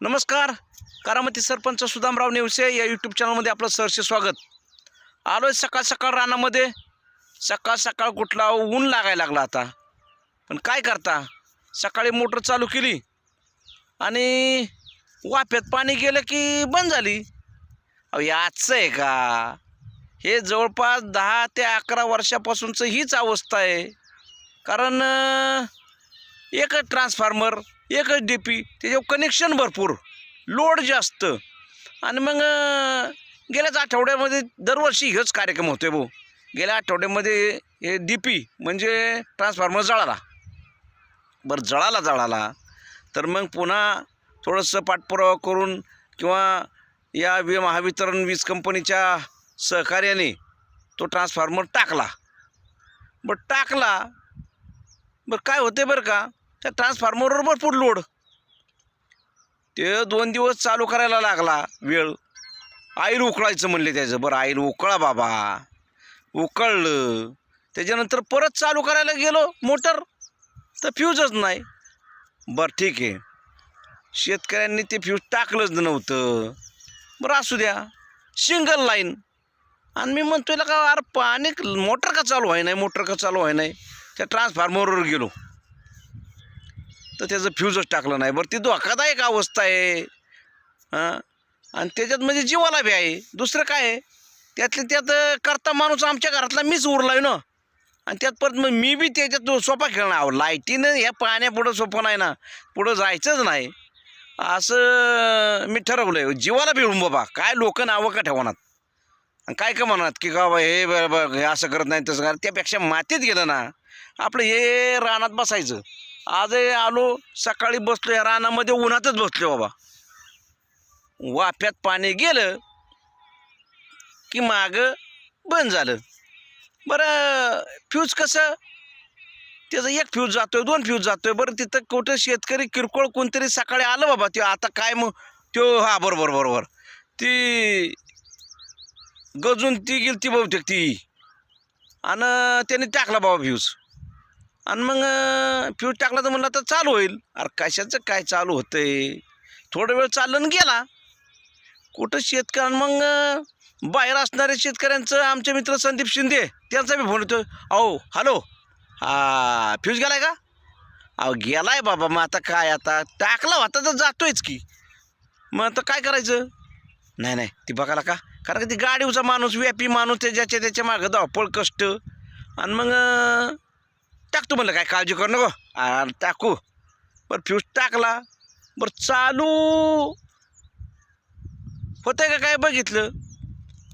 नमस्कार. करामती सरपंच सुदामराव नेवसे या यूट्यूब चॅनलमध्ये आपलं सरचे स्वागत. आलो आहे सकाळ सकाळ रानामध्ये. सकाळ सकाळ कुठला ऊन लागायला लागला आता. पण काय करता? सकाळी मोटर चालू केली. आणि वाफ्यात पाणी गेलं की बंद झाली. अहो याचं आहे का? हे जवळपास दहा ते अकरा वर्षापासूनचं हीच अवस्था आहे. कारण एकच ट्रान्सफॉर्मर एकच डी पी त्याच्यावर कनेक्शन भरपूर. लोड जास्त. आणि मग गेल्याच आठवड्यामध्ये दरवर्षी हेच कार्यक्रम होते भाऊ. गेल्या आठवड्यामध्ये हे डी पी म्हणजे ट्रान्सफॉर्मर जळाला. बरं जळाला जळाला. तर मग पुन्हा थोडंसं पाठपुरावा करून किंवा या वि महावितरण वीज कंपनीच्या सहकार्याने तो ट्रान्सफॉर्मर टाकला. बरं टाकला. बरं काय होते बरं का? त्या ट्रान्सफॉर्मरवर भरपूर लोड ते दोन दिवस चालू करायला लागला वेळ. आईल उकळायचं म्हणले त्याचं. बरं आईल उकळा बाबा. उकळलं. त्याच्यानंतर परत चालू करायला गेलो मोटर. तर फ्यूजच नाही. बरं ठीक आहे. शेतकऱ्यांनी ते फ्यूज टाकलंच नव्हतं. बरं असू द्या. सिंगल लाईन आणि मी म्हणतो का अरे पाणी मोटर का चालू आहे नाही मोटर का चालू आहे नाही त्या ट्रान्सफॉर्मरवर गेलो. तर त्याचं फ्यूजच टाकलं नाही. बरं ती धोकादायक अवस्था आहे. हां? आणि त्याच्यात म्हणजे जीवाला बी आहे. दुसरं काय आहे? त्यातल्या त्यात करता माणूस आमच्या घरातला मीच उरलाय ना. आणि त्यात परत मग मी बी त्याच्यात सोपा खेळणार. आहो लाईटीनं ह्या पाण्यापुढं सोपं नाही ना. पुढं जायचंच नाही. असं मी ठरवलं आहे जीवाला भिळून बाबा. काय लोक नावं का ठेवणार? आणि काय का म्हणत की का बा हे बरं बरं हे असं करत नाही तसं करत त्यापेक्षा मातीत गेलं ना आपलं हे रानात बसायचं. आज आलो सकाळी बसलो या रानामध्ये उन्हातच बसलो बाबा. वाफ्यात पाणी गेलं की मागं बंद झालं. बरं फ्यूज कसं? त्याचं एक फ्यूज जातोय दोन फ्यूज जातोय. बरं तिथं कुठं शेतकरी किरकोळ कोणतरी सकाळी आलं बाबा ते आता काय मग? त्यो हा बरोबर बरोबर. ती गजून ती गेली ती बहुतेक ती. आणि त्याने टाकला बाबा फ्यूज आणि मग फ्यूज टाकला तर म्हणलं आता चालू होईल. अरे कशाचं काय चालू होतं आहे थोडा वेळ चाललं आणि गेला. कुठं शेतकऱ्यां मग बाहेर असणाऱ्या शेतकऱ्यांचं आमचे मित्र संदीप शिंदे त्यांचा बी फोन येतो अहो हॅलो हा फ्यूज गेलाय का? अहो गेलाय बाबा मग आता काय आता? टाकला होता तर जातोयच की. मग आता काय करायचं? नाही नाही ती बघायला का? कारण का ती गाडीवचा माणूस व्यापी माणूस त्याच्याच्या त्याच्या मागं धावपळ कष्ट. आणि मग टाकतो म्हणलं काय काळजी करू नको. आ, टाकू. बरं फ्यूज टाकला. बरं चालू. होतं का काय बघितलं?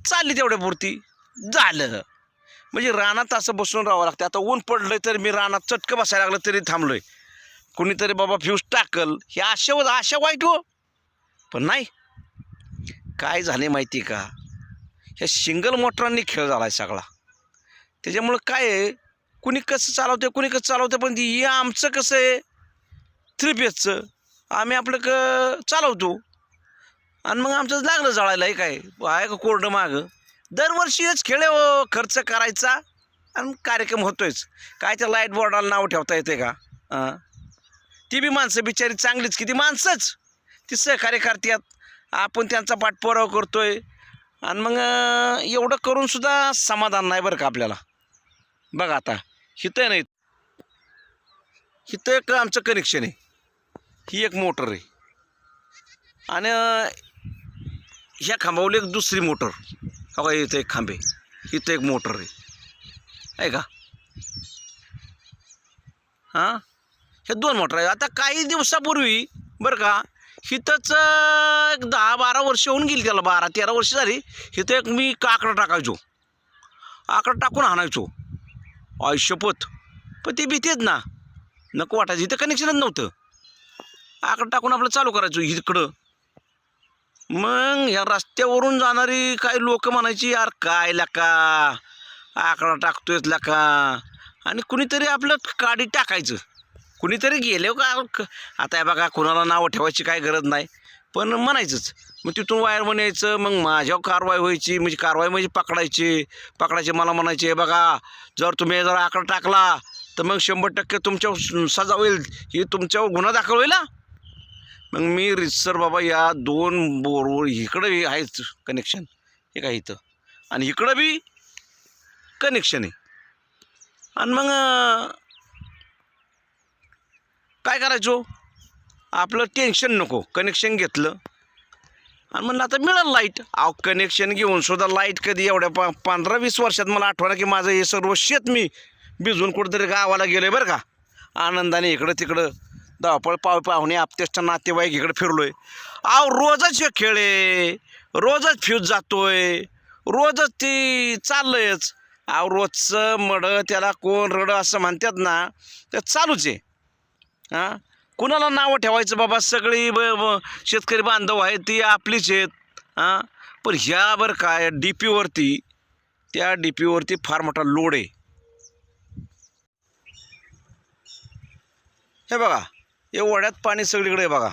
चालली तेवढ्या पुरती. झालं. म्हणजे रानात असं बसून राहावं लागतं आता ऊन पडलंय तर मी रानात चटकं बसायला लागलं तरी थांबलोय. कुणीतरी बाबा फ्यूज टाकल. हे आशा आशा वाईट हो. पण नाही. काय झाले माहिती आहे का? ह्या सिंगल मोटरांनी खेळ झाला आहे सगळा. त्याच्यामुळं काय आहे? कुणी कसं चालवते कुणी कसं चालवते पण ती हे आमचं कसं आहे? थ्री पेजचं आम्ही आपलं क चालवतो. आणि मग आमचं लागलं जळायला हे काय? आहे का कोरडं मागं? दरवर्षीच खेळ हो खर्च करायचा आणि कार्यक्रम होतोयच. काय त्या लाइट बोर्डाला नाव ठेवता येते का? हां ती बी माणसं बिचारी चांगलीच किती माणसंच. ती सहकार्य करतात. आपण त्यांचा पाठपुरावा करतोय. आणि मग एवढं करूनसुद्धा समाधान नाही बरं का आपल्याला. बघा आता. हिथं नाही हिथं एक आमचं कनेक्शन आहे. ही एक मोटर आहे. आणि ह्या खांबावली एक दुसरी मोटर हो का इथं एक खांबे इथं एक मोटर आहे. आहे का? हां? हे दोन मोटर आहे आता काही दिवसापूर्वी बरं का हिथंच एक दहा बारा वर्ष होऊन गेली त्याला बारा तेरा वर्ष झाली. हिथं एक मी काकडा टाकायचो. आकडा टाकून आणायचो. आयुष्यपत. पण ते भीतीच ना. नको वाटायचं. इथं कनेक्शनच नव्हतं. आकडं टाकून आपलं चालू करायचो इकडं. मग ह्या रस्त्यावरून जाणारी काही लोक म्हणायची यार काय लका? आकडा टाकतोयच लका? आणि कुणीतरी आपलं काडी टाकायचं. कुणीतरी गेले हो का? आता बघा कुणाला नावं ठेवायची काय गरज नाही. पण म्हणायचंच. मग तिथून वायर म्हणायचं मग माझ्यावर कारवाई व्हायची म्हणजे कारवाई म्हणजे पकडायची. पकडायचे मला म्हणायचे बघा जर तुम्ही जर आकडा टाकला तर मग शंभर टक्के तुमच्यावर सजा होईल. ही तुमच्यावर गुन्हा दाखल होईल मग मी रितसर बाबा या दोन बोरवर इकडं बी आहेच कनेक्शन हे काय इथं? आणि इकडं बी कनेक्शन आहे. आणि मग काय करायचो? आपलं टेन्शन नको. कनेक्शन घेतलं. आणि म्हणलं आता मिळेल लाइट अहो कनेक्शन घेऊन सुद्धा लाइट कधी एवढ्या पा पंधरा वीस वर्षात मला आठवलं की माझं हे सर्व शेत मी भिजून कुठेतरी गावाला गेलो आहे बरं का. आनंदाने इकडं तिकडं धावपळ पाव पाहुणे आपतेष्ट नातेवाईक इकडे फिरलोय. अहो रोजच हे खेळ आहे. रोजच फ्यूज जातोय. रोजच ती चाललंयच. अहो रोजचं मडं त्याला कोण रडं असं म्हणतात ना ते चालूच आहे. हां? कुणाला नावं ठेवायचं बाबा? सगळी ब ब- शेतकरी बांधव आहेत ती आपलीच आहेत हां? पण ह्या बरं काय डी पीवरती त्या डी पीवरती फार मोठा लोड आहे. हे बघा हे ओढ्यात पाणी सगळीकडे आहे बघा.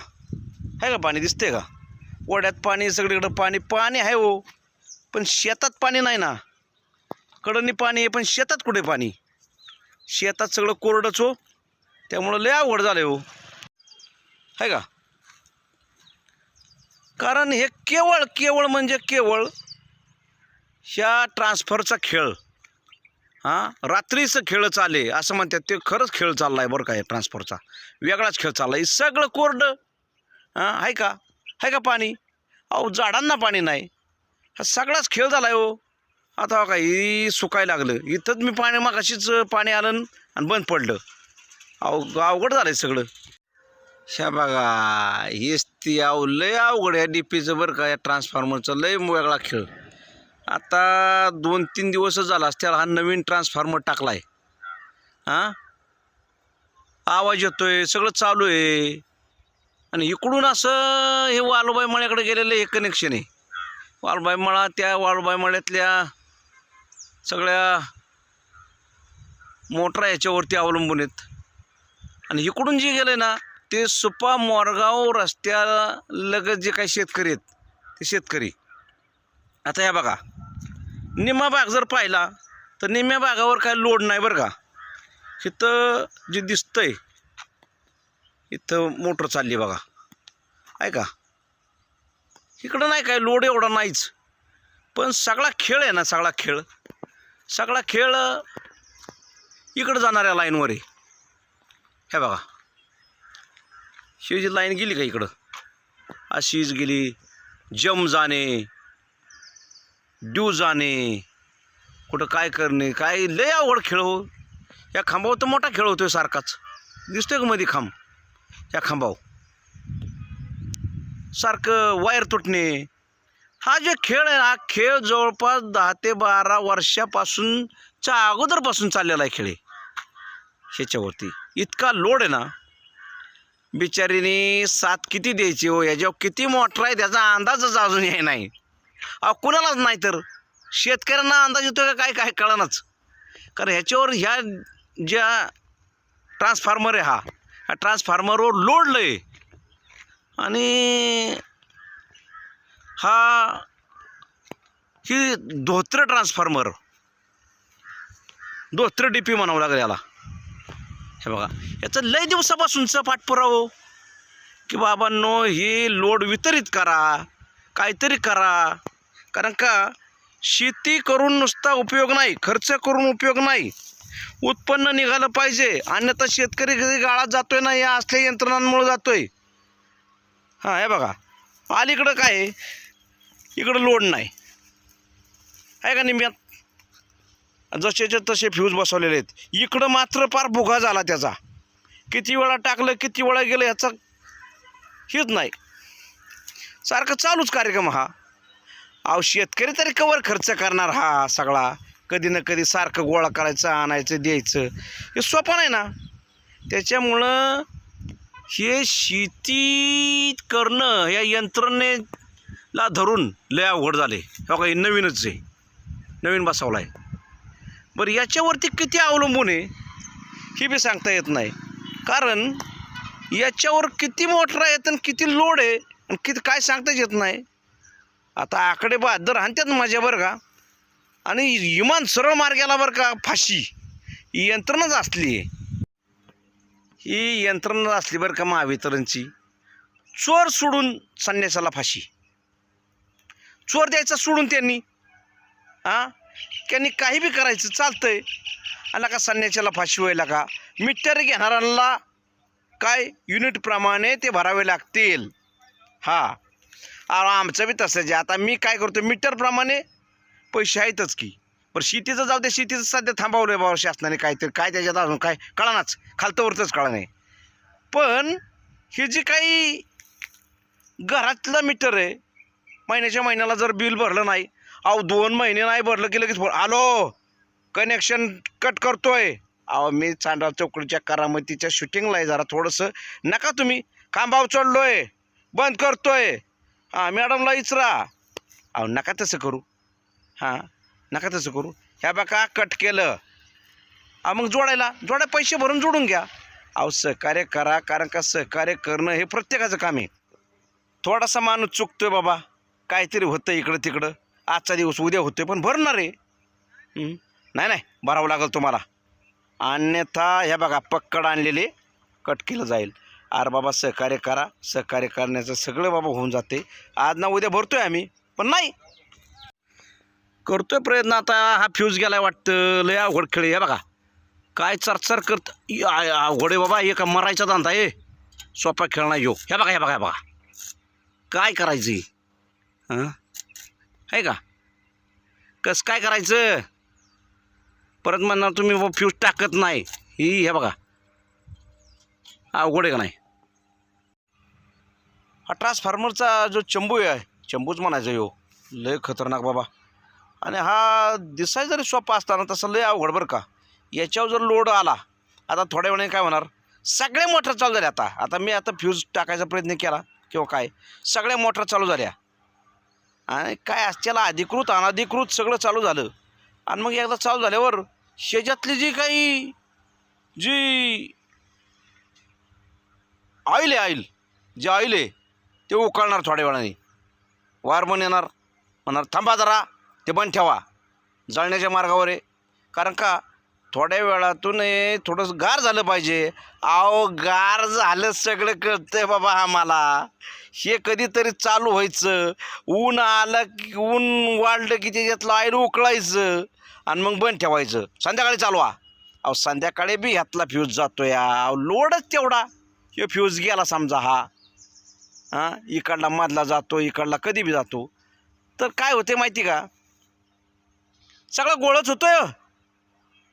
आहे का पाणी? दिसते का? ओढ्यात पाणी सगळीकडं पाणी पाणी आहे हो. पण शेतात पाणी नाही ना. कडनी पाणी आहे पण शेतात कुठे पाणी? शेतात सगळं कोरडंच हो. त्यामुळं लय अवघड झालं हो. आहे का? कारण हे केवळ केवळ म्हणजे केवळ ह्या ट्रान्सफरचा खेळ. हां? रात्रीचं खेळ चाले असं म्हणतात ते खरंच खेळ चालला आहे बरं काय ट्रान्सफरचा वेगळाच खेळ चालला आहे सगळं कोरडं. हां? आहे का? आहे का पाणी? अहो झाडांना पाणी नाही. हा सगळाच खेळ झाला आहे हो. आता हो का ही लागलं. इथंच मी पाणी मागाशीच पाणी आलं आणि बंद पडलं. अहो अवघड झालं आहे सगळं. ह्या बघा हेच ती आव लय अवघड आहे डी पीचं बरं का या ट्रान्सफॉर्मरचं लय वेगळा खेळ. आता दोन तीन दिवसच झाला त्याला हा नवीन ट्रान्सफॉर्मर टाकला आहे हां? आवाज येतो आहे सगळं चालू आहे. आणि इकडून असं हे वालुबाई मळ्याकडे गेलेलं हे कनेक्शन आहे. वालबाई मळा त्या वालबाई मळ्यातल्या सगळ्या मोटरा याच्यावरती अवलंबून आहेत. आणि इकडून जे गेलं ना ते सुपा मोरगाव रस्त्याला लगत जे काही शेतकरी आहेत ते शेतकरी. आता ह्या बघा निम्मा भाग जर पाहिला तर निम्म्या भागावर काय लोड नाही बरं का? इथं जे दिसतंय इथं मोटर चालली बघा. आहे का? इकडं नाही काय लोड एवढा नाहीच. पण सगळा खेळ आहे ना सगळा खेळ. सगळा खेळ इकडं जाणाऱ्या लाईनवर आहे. हे बघा. ही जी लाईन गेली का इकडं? अशीच गेली जम जाणे ड्यू जाणे कुठं काय करणे काय लय आवड खेळ हो. या खांबावर तर मोठा खेळ होतोय सारखाच. दिसतोय का मध्ये खांब? या खांबाव सारखं वायर तुटणे. हा जे खेळ आहे हा खेळ जवळपास दहा ते बारा वर्षापासूनच्या अगोदरपासून चाललेला आहे खेळ आहे. ह्याच्यावरती. इतका लोड आहे ना बिचारीने साथ किती द्यायची हो? याच्यावर किती मोटर आहे? त्याचा अंदाजच अजून हे नाही. अहो कुणालाच नाही तर. शेतकऱ्यांना अंदाज येतो का काय? काय कळणच. कारण ह्याच्यावर ह्या ज्या ट्रान्सफॉर्मर आहे हा ह्या ट्रान्सफॉर्मरवर लोडलं आहे. आणि हा ही धोत्र ट्रान्सफॉर्मर धोत्र डी पी म्हणावं लागेल याला. हे बघा याचं लय दिवसापासूनचा पाठपुरावं की बाबांनो हे लोड वितरित करा काहीतरी करा. कारण का शेती करून नुसता उपयोग नाही खर्च करून उपयोग नाही. उत्पन्न निघालं पाहिजे अन्यथा शेतकरी कधी गाळात जातोय ना या असल्या यंत्रणांमुळे जातोय. हां हे बघा अलीकडं काय इकडं लोड नाही. आहे का निम्यात जसेच्या तसे फ्यूज बसवलेले आहेत. इकडं मात्र फार भुगा झाला त्याचा. किती वेळा टाकलं किती वेळा गेलं ह्याचा हेच नाही. सारखं चालूच कार्यक्रम हा. अहो शेतकरी तरी कवर खर्च करणार हा सगळा. कधी ना कधी सारखं गोळा करायचं आणायचं द्यायचं. हे सोपं नाही ना. त्याच्यामुळं हे शेती करणं या यंत्रणेला धरून लय अवघड झाले. हो काही नवीनच आहे. नवीन बसवला आहे बरं याच्यावरती किती अवलंबून आहे हे बी सांगता येत नाही. कारण याच्यावर किती मोटर आहेत आणि किती लोड आहे आणि किती काय सांगताच येत नाही. आता आकडे बहादर आणतात माझ्या बरं का. आणि इमान सरळ मार्गाला बरं का फाशी. ही यंत्रणाच असली आहे. ही यंत्रणाच असली बरं का महावितरणची. चोर सोडून संन्यासाला फाशी. चोर द्यायचा सोडून त्यांनी. हां? त्यांनी काही बी करायचं चालतंय. आला का संन्यासाला फाशी व्हायला का? मीटर घेणाऱ्यांना काय युनिटप्रमाणे ते भरावे लागतील. हां. आमचं बी तसंच आहे. आता मी काय करतो मीटरप्रमाणे पैसे आहेतच की. बरं शेतीचं जाऊ दे शेतीचं सध्या थांबवलं आहे बाबा शासनाने काहीतरी. काय त्याच्यात अजून काय? कळानाच खालतवरतच कळा नाही. पण हे जे काही घरातलं मीटर आहे महिन्याच्या महिन्याला जर बिल भरलं नाही अहो दोन महिने नाही भरलं की लगेच फोन आलो. कनेक्शन कट करतोय. अहो मी चांडा चौकडीच्या करामतीच्या शूटिंगला आहे जरा थोडंसं. नका तुम्ही. खांबाव चढलोय. बंद करतोय. हां मॅडमला इचरा. अहो नका तसं करू. हां नका तसं करू. ह्या बघा कट केलं. अहो मग जोडायला. जोडा पैसे भरून जोडून घ्या. अहो सहकार्य करा कारण का सहकार्य करणं हे प्रत्येकाचं काम आहे. थोडासा माणूस चुकतोय बाबा. काहीतरी होतं इकडं तिकडं आजचा दिवस उद्या होतोय पण भरणार आहे. नाही नाही भरावं लागेल तुम्हाला. अन्यथा ह्या बघा पक्कड आणलेले कट केलं जाईल. अरे बाबा सहकार्य करा. सहकार्य करण्याचं सगळं बाबा होऊन जाते. आज ना उद्या भरतो आहे आम्ही पण नाही. करतोय प्रयत्न आता. हा फ्यूज गेलाय वाटतं. लय अवघड खेळ आहे, हे बघा. काय चरचर करत अवघड आहे बाबा. एका मरायचा धंदा आहे. सोपा खेळणार यो हे बघा ह्या बघा हे बघा. काय करायचं हां? आहे का? कसं काय करायचं? परत म्हणणार तुम्ही बाबा फ्यूज टाकत नाही. ही हे बघा. अवघड आहे का नाही? हा ट्रान्सफॉर्मरचा जो चंबू आहे चंबूच म्हणायचं यो हो. लय खतरनाक बाबा. आणि हा दिसाय जरी सोपा असताना तसं लय अवघड बरं का. याच्यावर जर लोड आला आता थोड्या वेळाने काय होणार? सगळे मोटर चालू झाले आता. आता मी आता फ्यूज टाकायचा प्रयत्न केला किंवा काय? सगळ्या मोटर चालू झाल्या. आणि काय त्याला अधिकृत अनधिकृत सगळं चालू झालं. आणि मग एकदा चालू झाल्यावर शेजातली जी काही जी ऑइल आहे ऑइल जे ऑइल आहे ते उकळणार थोड्या वेळाने. वारमन येणार. म्हणणार थांबा जरा ते बंद ठेवा. जळण्याच्या मार्गावर आहे. कारण का? थोड्या वेळातून हे थोडंसं गार झालं पाहिजे. अहो गार झालं सगळं कळतंय बाबा आम्हाला. हे कधीतरी चालू व्हायचं. ऊन आलं की ऊन वाढलं की त्याच्यातलं आयर उकळायचं आणि मग बंद ठेवायचं. संध्याकाळी चालवा. अहो संध्याकाळी बी ह्यातला फ्यूज जातो या अहो लोडच तेवढा. हे फ्यूज गेला समजा हा. हां इकडला मधला जातो इकडला कधी बी जातो. तर काय होते माहिती का? सगळं गोळच होतं हो.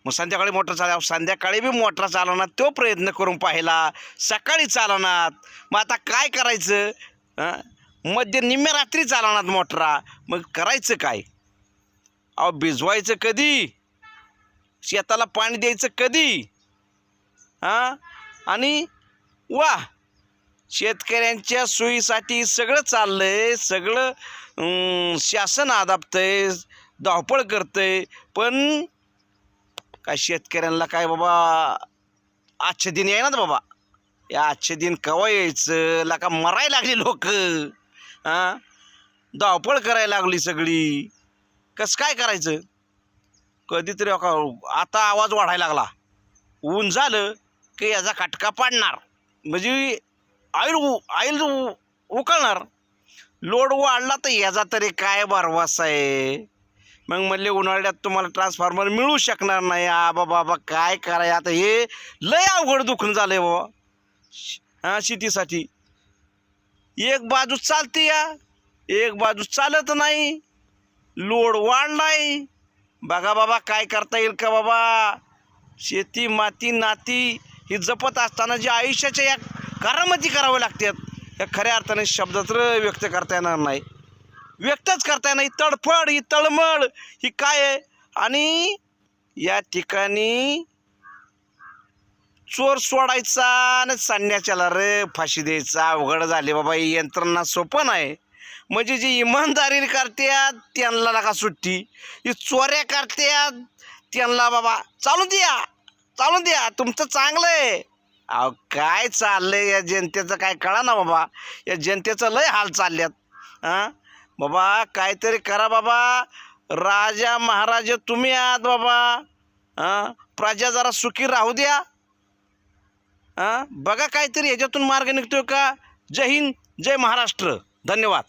मग संध्याकाळी मोटर चालव. संध्याकाळी बी मोटर चालवणार तो प्रयत्न करून पाहिला. सकाळी चालवणार. मग आता काय करायचं? मध्य निम्म्या रात्री चालवणार मोटरा. मग करायचं काय? अहो भिजवायचं कधी? शेताला पाणी द्यायचं कधी? हां? आणि वा शेतकऱ्यांच्या सोयीसाठी सगळं चाललंय. सगळं शासन शासन आहे धावपळ करतंय. पण काय शेतकऱ्यांना काय बाबा आजचे दिन आहे ना बाबा. या आजचे दिन केव्हा यायचं? ला का मरायला लागली लोक. हां? धावपळ करायला लागली सगळी. कसं काय करायचं? कधीतरी का आता आवाज वाढायला लागला. ऊन झालं की याचा काटका पाडणार. म्हणजे आईल उ- आईल उ- उकळणार. लोड वाढला तर याचा तरी काय बरवास आहे? मग म्हणले उन्हाळ्यात तुम्हाला ट्रान्सफॉर्मर मिळू शकणार नाही. आबा बाबा काय कराय आता हे लय अवघड दुखणं झालं आहे बाबा हां शेतीसाठी. एक बाजू चालते या एक बाजू चालत नाही लोड वाढलाय बघा बाबा काय करता येईल का बाबा? शेती माती नाती ही जपत असताना जे आयुष्याच्या या करामती कराव्या लागतात या खऱ्या अर्थाने शब्द तर व्यक्त करता येणार नाही. व्यक्तच करता येणार ही तडफड ही तळमळ ही काय आहे? आणि या ठिकाणी चोर सोडायचा आणि सांडण्याच्याला रे फाशी द्यायचा. अवघड झाले बाबा ही यंत्रणा सोपं नाही. म्हणजे जी इमानदारी करतात त्यांना नका सुट्टी. ही चोऱ्या करतात त्यांना बाबा चालू द्या चालू द्या तुमचं चांगलं आहे. अहो काय चाललंय या जनतेचं काय कळा ना बाबा. या जनतेचं लय हाल चालल्यात हां? बाबा काहीतरी करा बाबा. राजा महाराजा तुम्ही आहात बाबा. हां? प्रजा जरा सुखी राहू द्या. हां? बघा काहीतरी ह्याच्यातून मार्ग निघतोय का? जय हिंद जय महाराष्ट्र. धन्यवाद.